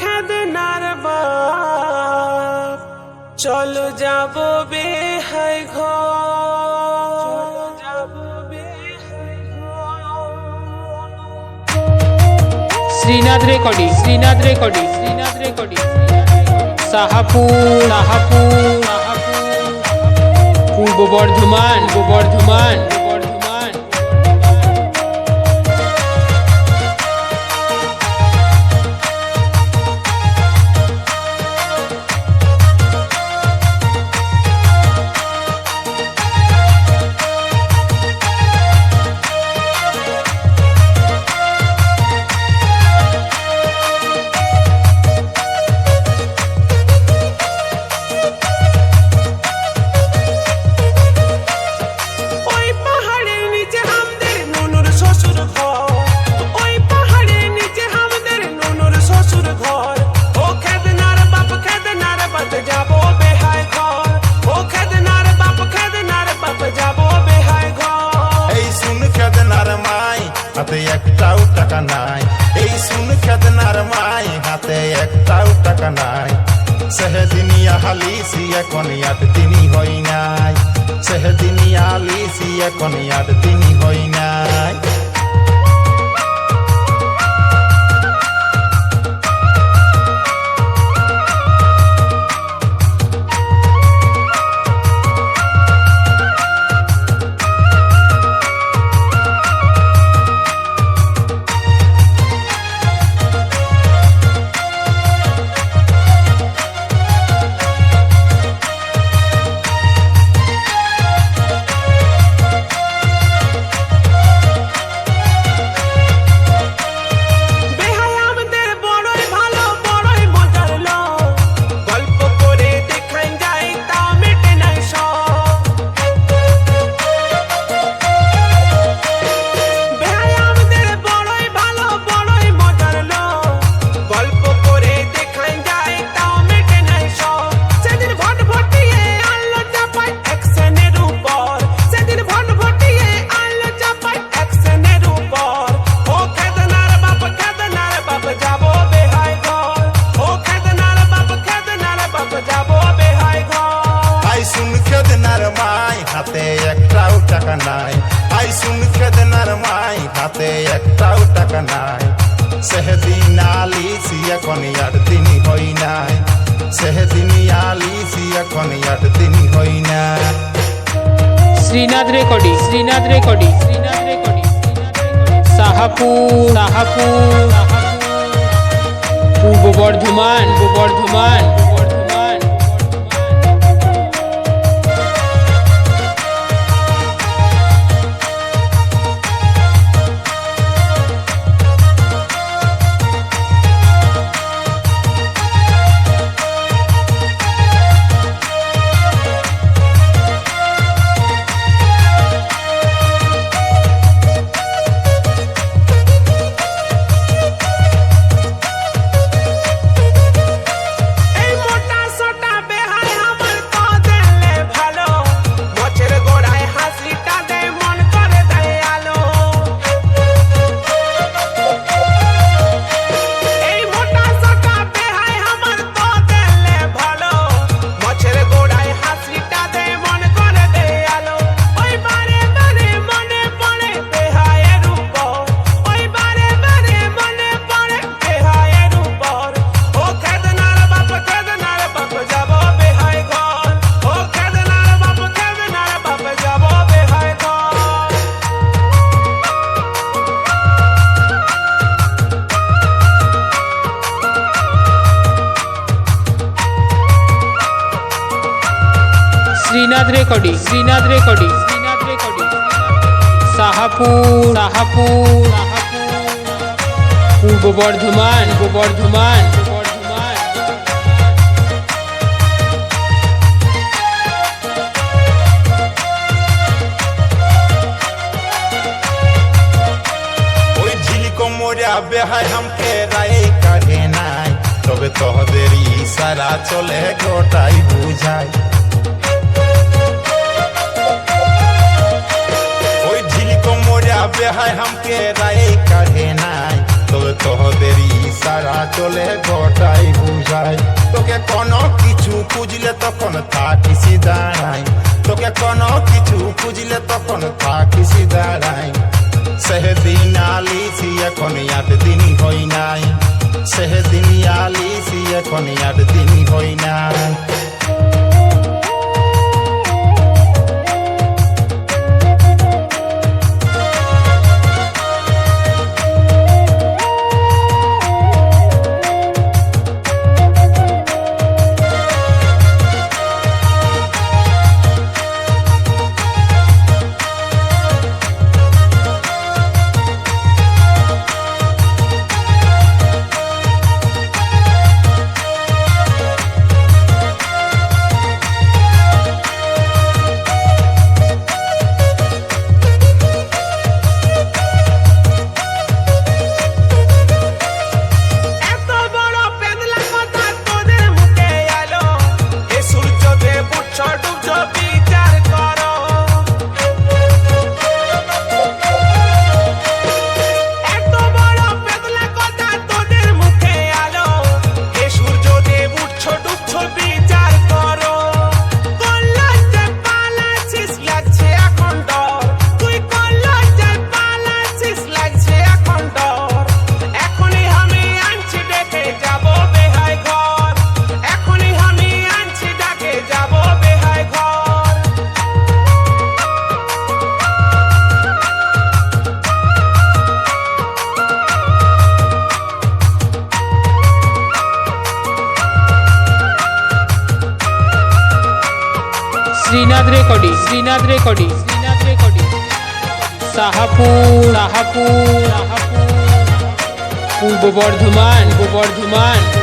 খেদনার বাপ। চল যাব বেহাই ঘর। Srinath recording Srinath recording Srinath recording. Shahapur Shahapur Bardhaman পূর্ব বর্ধমান পূর্ব বর্ধমান। হাতে একটাও টাকা নাই। এই শুন খেদনার মাই, হাতে একটাও টাকা নাই। সেহেদিনিয়া হালিসি, এখন ইয়াদ তিনি হই নাই। সেহেদিনিয়া হালিসি, এখন ইয়াদ তিনি হই নাই। ঘর আই শুন খেদনার মাই, হাতে একটাও টাকা নাই। আই শুন খেদনার মাই, হাতে একটাও টাকা নাই। সেহেদিন আলিসি এখন ইয়ার তিনি হই নাই। সেহেদিন আলিসি এখন ইয়ার তিনি হই নাই। Srinath recording Srinath recording Srinath recording Shahapur Shahapur. পূর্ব বর্ধমান পূর্ব Bardhaman. Srinath recording Srinath recording Srinath recording Shahapur Shahapur পূর্ব বর্ধমান পূর্ব বর্ধমান পূর্ব বর্ধমান ওই ঝিল কোমরা বেহায় হামকে রায় কাহে নাই। তবে তোহদের ইশারা চলে, গোটাই বুঝায় কোমরা বেহায় হামকে রায় কাহে নাই তবে তোদেরই সারা চলে গোটাই বুঝায় তোকে কোনো কিছু খুঁজলে তখন থাকিস দাঁড়াই তোকে কোনো কিছু খুঁজলে তখন থাকিস দাঁড়াই সেদিন আলিসি এখন আট দিন হই নাই সেদিন আলিসি এখন আট দিন হই নাই Srinath recording Srinath recording Srinath recording. Shahapur Shahapur Shahapur. পূর্ব বর্ধমান পূর্ব বর্ধমান।